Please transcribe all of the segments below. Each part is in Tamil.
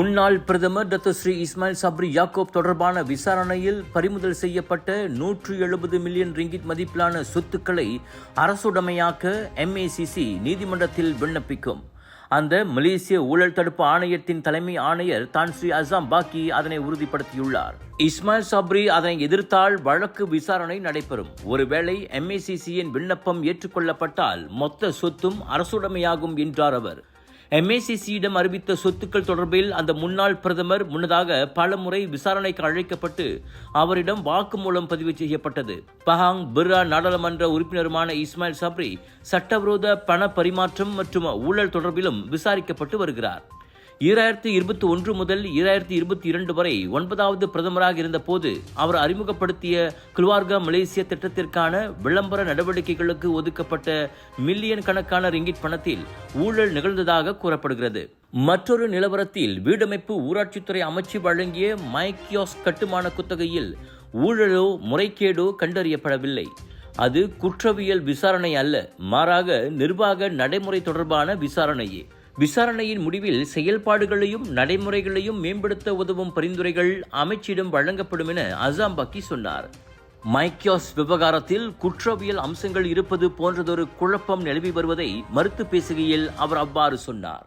முன்னாள் பிரதமர் doctor Shri Ismail Sabri Yaakob தொடர்பான விசாரணையில் பறிமுதல் செய்யப்பட்ட நூற்று எழுபது மில்லியன் ரிங்கிட் மதிப்பிலான சொத்துக்களை அரசுடைமையாக்க எம்ஏசிசி நீதிமன்றத்தில் விண்ணப்பிக்கும். அந்த மலேசிய ஊழல் தடுப்பு ஆணையத்தின் தலைமை ஆணையர் தான் ஸ்ரீ அசாம் பாக்கி அதனை உறுதிப்படுத்தியுள்ளார். இஸ்மாயில் சப்ரி அதனை எதிர்த்தால் வழக்கு விசாரணை நடைபெறும். ஒருவேளை எம்ஏசிசியின் விண்ணப்பம் ஏற்றுக்கொள்ளப்பட்டால் மொத்த சொத்தும் அரசுடைமையாகும் என்றார் அவர். எம்ஏசிசியிடம் அறிவித்த சொத்துக்கள் தொடர்பில் அந்த முன்னாள் பிரதமர் முன்னதாக பல முறை விசாரணைக்கு அழைக்கப்பட்டு அவரிடம் வாக்குமூலம் பதிவு செய்யப்பட்டது. பஹாங் பிர்ரா நாடாளுமன்ற உறுப்பினருமான இஸ்மாயில் சப்ரி சட்டவிரோத பண பரிமாற்றம் மற்றும் ஊழல் தொடர்பிலும் விசாரிக்கப்பட்டு வருகிறார். ஈராயிரத்தி இருபத்தி ஒன்று முதல் ஈராயிரத்தி இருபத்தி இரண்டு வரை ஒன்பதாவது பிரதமராக இருந்தபோது அவர் அறிமுகப்படுத்திய குல்வார்கா மலேசிய திட்டத்திற்கான விளம்பர நடவடிக்கைகளுக்கு ஒதுக்கப்பட்ட மில்லியன் கணக்கான ரிங்கிட் பணத்தில் ஊழல் நிகழ்ந்ததாக கூறப்படுகிறது. மற்றொரு நிலவரத்தில் வீடமைப்பு ஊராட்சித்துறை அமைச்சு வழங்கிய மைக்கியோஸ் கட்டுமான குத்தகையில் ஊழலோ முறைகேடோ கண்டறியப்படவில்லை. அது குற்றவியல் விசாரணை அல்ல மாறாக நிர்வாக நடைமுறை தொடர்பான விசாரணையே. விசாரணையின் முடிவில் செயல்பாடுகளையும் நடைமுறைகளையும் மேம்படுத்த உதவும் பரிந்துரைகள் அமைச்சிடம் வழங்கப்படும் என அசாம் பக்கி சொன்னார். மைக்கியாஸ் விவகாரத்தில் குற்றவியல் அம்சங்கள் இருப்பது போன்றதொரு குழப்பம் நிலவி வருவதை மறுத்து பேசுகையில் அவர் அவ்வாறு சொன்னார்.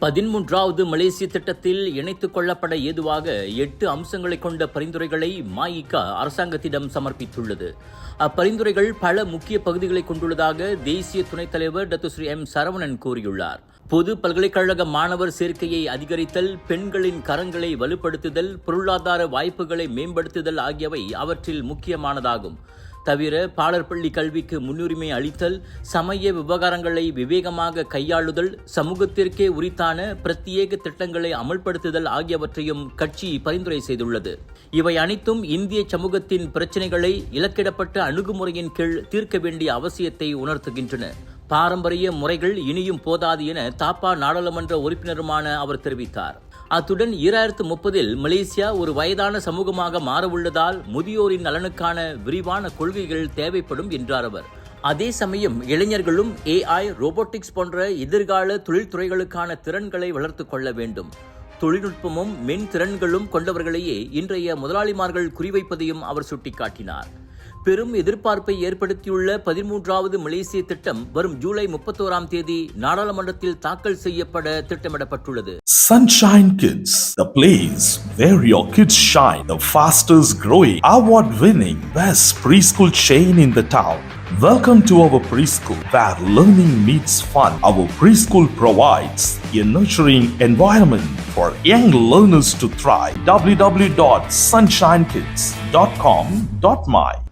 பதிமூன்றாவது மலேசிய திட்டத்தில் இணைத்துக் கொள்ளப்பட ஏதுவாக எட்டு அம்சங்களை கொண்ட பரிந்துரைகளை மாயிகா அரசாங்கத்திடம் சமர்ப்பித்துள்ளது. அப்பரிந்துரைகள் பல முக்கிய பகுதிகளை கொண்டுள்ளதாக தேசிய துணைத் தலைவர் டத்து ஸ்ரீ எம் சரவணன் கூறியுள்ளார். பொது பல்கலைக்கழக மாணவர் சேர்க்கையை அதிகரித்தல் பெண்களின் கரங்களை வலுப்படுத்துதல் பொருளாதார வாய்ப்புகளை மேம்படுத்துதல் ஆகியவை அவற்றில் முக்கியமானதாகும். தவிர பாடற்பள்ளி கல்விக்கு முன்னுரிமை அளித்தல் சமய விவகாரங்களை விவேகமாக கையாளுதல் சமூகத்திற்கே உரித்தான பிரத்யேக திட்டங்களை அமல்படுத்துதல் ஆகியவற்றையும் கட்சி பரிந்துரை செய்துள்ளது. இவை அனைத்தும் இந்திய சமூகத்தின் பிரச்சினைகளை இலக்கிடப்பட்ட அணுகுமுறையின் கீழ் தீர்க்க வேண்டிய அவசியத்தை உணர்த்துகின்றன. பாரம்பரிய முறைகள் இனியும் போதாது என தாப்பா நாடாளுமன்ற உறுப்பினருமான அவர் தெரிவித்தார். அத்துடன் ஈராயிரத்து முப்பதில் மலேசியா ஒரு வயதான சமூகமாக மாறவுள்ளதால் முதியோரின் நலனுக்கான விரிவான கொள்கைகள் தேவைப்படும் என்றார் அவர். அதே சமயம் இளைஞர்களும் ஏஐ ரோபோட்டிக்ஸ் போன்ற எதிர்கால தொழில்துறைகளுக்கான திறன்களை வளர்த்து கொள்ள வேண்டும். தொழில்நுட்பமும் மென் திறன்களும் கொண்டவர்களையே இன்றைய முதலாளிமார்கள் குறிவைப்பதையும் அவர் சுட்டிக்காட்டினார். பெரும் எதிர்பார்ப்பை ஏற்படுத்தியுள்ள பதிமூன்றாவது மலேசிய திட்டம் வரும் ஜூலை முப்பத்தோராம் தேதி நாடாளுமன்றத்தில் தாக்கல் செய்யப்பட திட்டமிடப்பட்டுள்ளது Sunshine Kids, the place where your kids shine, the fastest growing, award winning, best preschool chain in the town. Welcome to our preschool where learning meets fun. Our preschool provides a nurturing environment for young learners to thrive. www.sunshinekids.com.my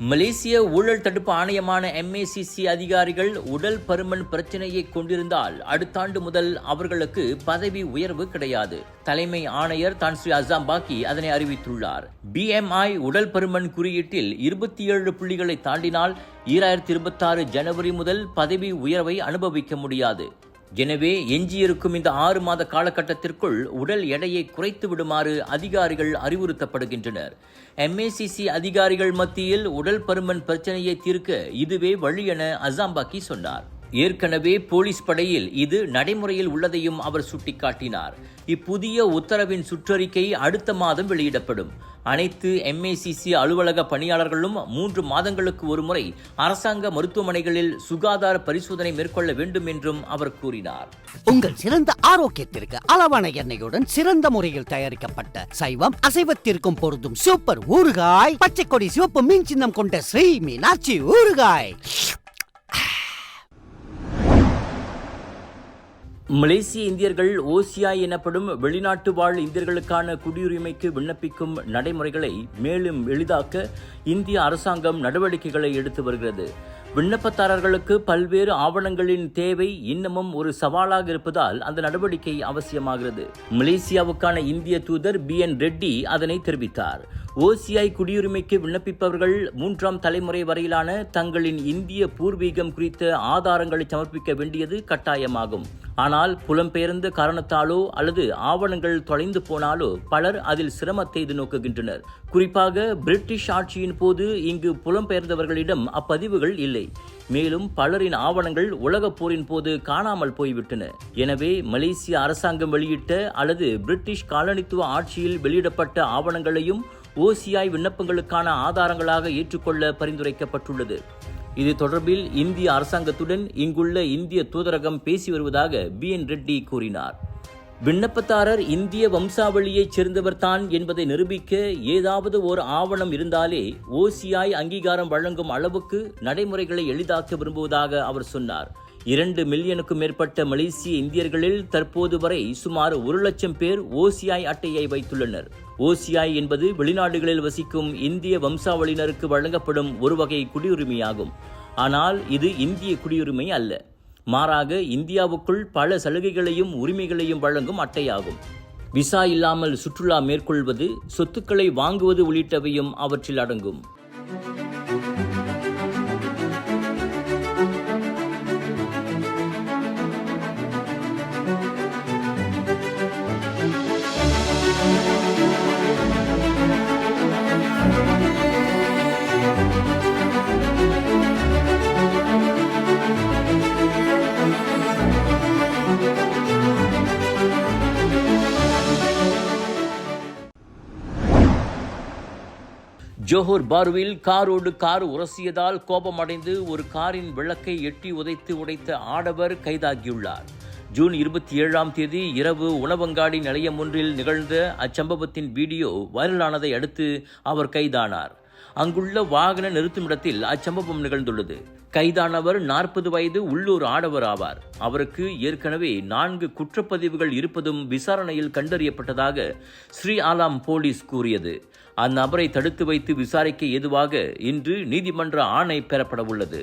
மலேசிய ஊழல் தடுப்பு ஆணையமான எம்ஏசிசி அதிகாரிகள் உடல் பருமன் பிரச்சனையை கொண்டிருந்தால் அடுத்த ஆண்டு முதல் அவர்களுக்கு பதவி உயர்வு கிடையாது. தலைமை ஆணையர் தான் ஸ்ரீ அசாம் பாக்கி அதனை அறிவித்துள்ளார். பிஎம்ஐ உடல் பருமன் குறியீட்டில் இருபத்தி ஏழு புள்ளிகளை தாண்டினால் ஈராயிரத்தி இருபத்தாறு ஜனவரி முதல் பதவி உயர்வை அனுபவிக்க முடியாது. எனவே எஞ்சியிருக்கும் இந்த ஆறு மாத காலகட்டத்திற்குள் உடல் எடையை குறைத்து விடுமாறு அதிகாரிகள் அறிவுறுத்தப்படுகின்றனர். எம்ஏசிசி அதிகாரிகள் மத்தியில் உடல் பருமன் பிரச்சனையை தீர்க்க இதுவே வழி என அசாம்பாக்கி சொன்னார். ஏற்கனவே போலீஸ் படையில் இது நடைமுறையில் உள்ளதையும் அவர் சுட்டிக்காட்டினார். இப்புதிய உத்தரவின் சுற்றறிக்கை அடுத்த மாதம் வெளியிடப்படும். அனைத்து எம்ஏசிசி அலுவலக பணியாளர்களும் மூன்று மாதங்களுக்கு ஒருமுறை அரசாங்க மருத்துவமனைகளில் சுகாதார பரிசோதனை மேற்கொள்ள வேண்டும் என்றும் அவர் கூறினார். உங்கள் சிறந்த ஆரோக்கியத்திற்கு அளவான எண்ணெயுடன் சிறந்த முறையில் தயாரிக்கப்பட்ட சைவம் அசைவத்திற்கும் பொருந்தும் சூப்பர் ஊறுகாய் பச்சை கொடி சிவப்பு மீன் சின்னம் கொண்ட ஸ்ரீ மீனாட்சி ஊறுகாய். மலேசிய இந்தியர்கள் ஓசியாய் எனப்படும் வெளிநாட்டு வாழ் இந்தியர்களுக்கான குடியுரிமைக்கு விண்ணப்பிக்கும் நடைமுறைகளை மேலும் எளிதாக்க இந்திய அரசாங்கம் நடவடிக்கைகளை எடுத்து வருகிறது. விண்ணப்பதாரர்களுக்கு பல்வேறு ஆவணங்களின் தேவை இன்னமும் ஒரு சவாலாக இருப்பதால் அந்த நடவடிக்கை அவசியமாகிறது. மலேசியாவுக்கான இந்திய தூதர் பி என் ரெட்டி அதனை தெரிவித்தார். ஓசிஐ குடியுரிமைக்கு விண்ணப்பிப்பவர்கள் மூன்றாம் தலைமுறை வரையிலான தங்களின் இந்திய பூர்வீகம் குறித்த ஆதாரங்களை சமர்ப்பிக்க வேண்டியது கட்டாயமாகும். ஆனால் புலம்பெயர்ந்த காரணத்தாலோ அல்லது ஆவணங்கள் தொலைந்து போனாலோ பலர் அதில் சிரமத்தை எதிர்நோக்குகின்றனர் குறிப்பாக பிரிட்டிஷ் ஆட்சியின் போது இங்கு புலம்பெயர்ந்தவர்களிடம் அப்பதிவுகள் இல்லை. மேலும் பலரின் ஆவணங்கள் உலகப் போரின் போது காணாமல் போய்விட்டன. எனவே மலேசிய அரசாங்கம் வெளியிட்ட அல்லது பிரிட்டிஷ் காலனித்துவ ஆட்சியில் வெளியிடப்பட்ட ஆவணங்களையும் ஓசிஐ விண்ணப்பங்களுக்கான ஆதாரங்களாக ஏற்றுக்கொள்ள பரிந்துரைக்கப்பட்டுள்ளது. இது தொடர்பில் இந்திய அரசாங்கத்துடன் இங்குள்ள இந்திய தூதரகம் பேசி வருவதாக பி என் ரெட்டி கூறினார். விண்ணப்பதாரர் இந்திய வம்சாவளியைச் சேர்ந்தவர்தான் என்பதை நிரூபிக்க ஏதாவது ஒரு ஆவணம் இருந்தாலே ஓசிஐ அங்கீகாரம் வழங்கும் அளவுக்கு நடைமுறைகளை எளிதாக்க விரும்புவதாக அவர் சொன்னார். இரண்டு மில்லியனுக்கும் மேற்பட்ட மலேசிய இந்தியர்களில் தற்போது வரை சுமார் ஒரு லட்சம் பேர் ஓசிஐ அட்டையை வைத்துள்ளனர். ஓசிஐ என்பது வெளிநாடுகளில் வசிக்கும் இந்திய வம்சாவளியினருக்கு வழங்கப்படும் ஒரு வகை குடியுரிமையாகும். ஆனால் இது இந்திய குடியுரிமை அல்ல. மாறாக இந்தியாவுக்குள் பல சலுகைகளையும் உரிமைகளையும் வழங்கும் அட்டையாகும். விசா இல்லாமல் சுற்றுலா மேற்கொள்வது சொத்துக்களை வாங்குவது உள்ளிட்டவையும் அவற்றில் அடங்கும். ஜோஹர் பாருவில் காரோடு கார் உரசியதால் கோபமடைந்து ஒரு காரின் விளக்கை எட்டி உதைத்து உடைத்த ஆடவர் கைதாகியுள்ளார். ஜூன் இருபத்தி ஏழாம் தேதி இரவு உணவங்காடி நிலையம் ஒன்றில் நிகழ்ந்த அச்சம்பவத்தின் வீடியோ வைரலானதை அடுத்து அவர் கைதானார். அங்குள்ள வாகன நிறுத்துமிடத்தில் அச்சம்பவம் நிகழ்ந்துள்ளது. கைதானவர் நாற்பது வயது உள்ளூர் ஆடவர் ஆவார். அவருக்கு ஏற்கனவே நான்கு குற்றப்பதிவுகள் இருப்பதும் விசாரணையில் கண்டறியப்பட்டதாக ஸ்ரீ ஆலாம் போலீஸ் கூறியது. அந்நபரை தடுத்து வைத்து விசாரிக்க ஏதுவாக இன்று நீதிமன்ற ஆணை பெறப்பட உள்ளது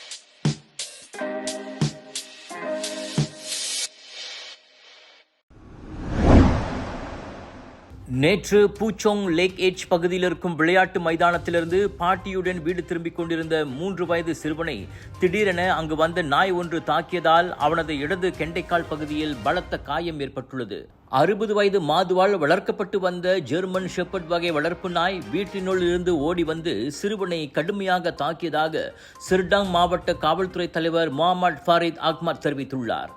நேற்று பூச்சோங் லேக் ஏஜ் பகுதியில் இருக்கும் விளையாட்டு மைதானத்திலிருந்து பாட்டியுடன் வீடு திரும்பிக் கொண்டிருந்த மூன்று வயது சிறுவனை திடீரென அங்கு வந்த நாய் ஒன்று தாக்கியதால் அவனது இடது கெண்டைக்கால் பகுதியில் பலத்த காயம் ஏற்பட்டுள்ளது. அறுபது வயது மாதுவால் வளர்க்கப்பட்டு வந்த ஜெர்மன் ஷெப்பர்ட் வகை வளர்ப்பு நாய் வீட்டினுள் இருந்து ஓடி வந்து சிறுவனை கடுமையாக தாக்கியதாக சிர்டாங் மாவட்ட காவல்துறை தலைவர் முகமது ஃபாரித் அக்மர் தெரிவித்துள்ளார்.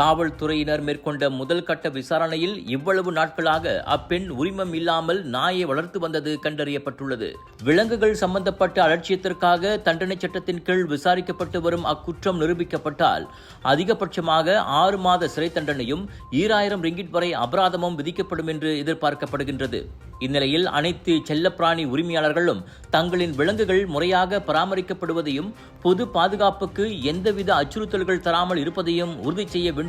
காவல்துறையினர் மேற்கொண்ட முதல் கட்ட விசாரணையில் இவ்வளவு நாட்களாக அப்பெண் உரிமம் இல்லாமல் நாயை வளர்த்து வந்தது கண்டறியப்பட்டுள்ளது. விலங்குகள் சம்பந்தப்பட்ட அலட்சியத்திற்காக தண்டனை சட்டத்தின் கீழ் விசாரிக்கப்பட்டு வரும் அக்குற்றம் நிரூபிக்கப்பட்டால் அதிகபட்சமாக ஆறு மாத சிறை தண்டனையும் ஈராயிரம் ரிங்கிட் வரை அபராதமும் விதிக்கப்படும் என்று எதிர்பார்க்கப்படுகின்றது. இந்நிலையில் அனைத்து செல்லப்பிராணி உரிமையாளர்களும் தங்களின் விலங்குகள் முறையாக பராமரிக்கப்படுவதையும் பொது பாதுகாப்புக்கு எந்தவித அச்சுறுத்தல்கள் தராமல் இருப்பதையும் உறுதி செய்ய வேண்டும்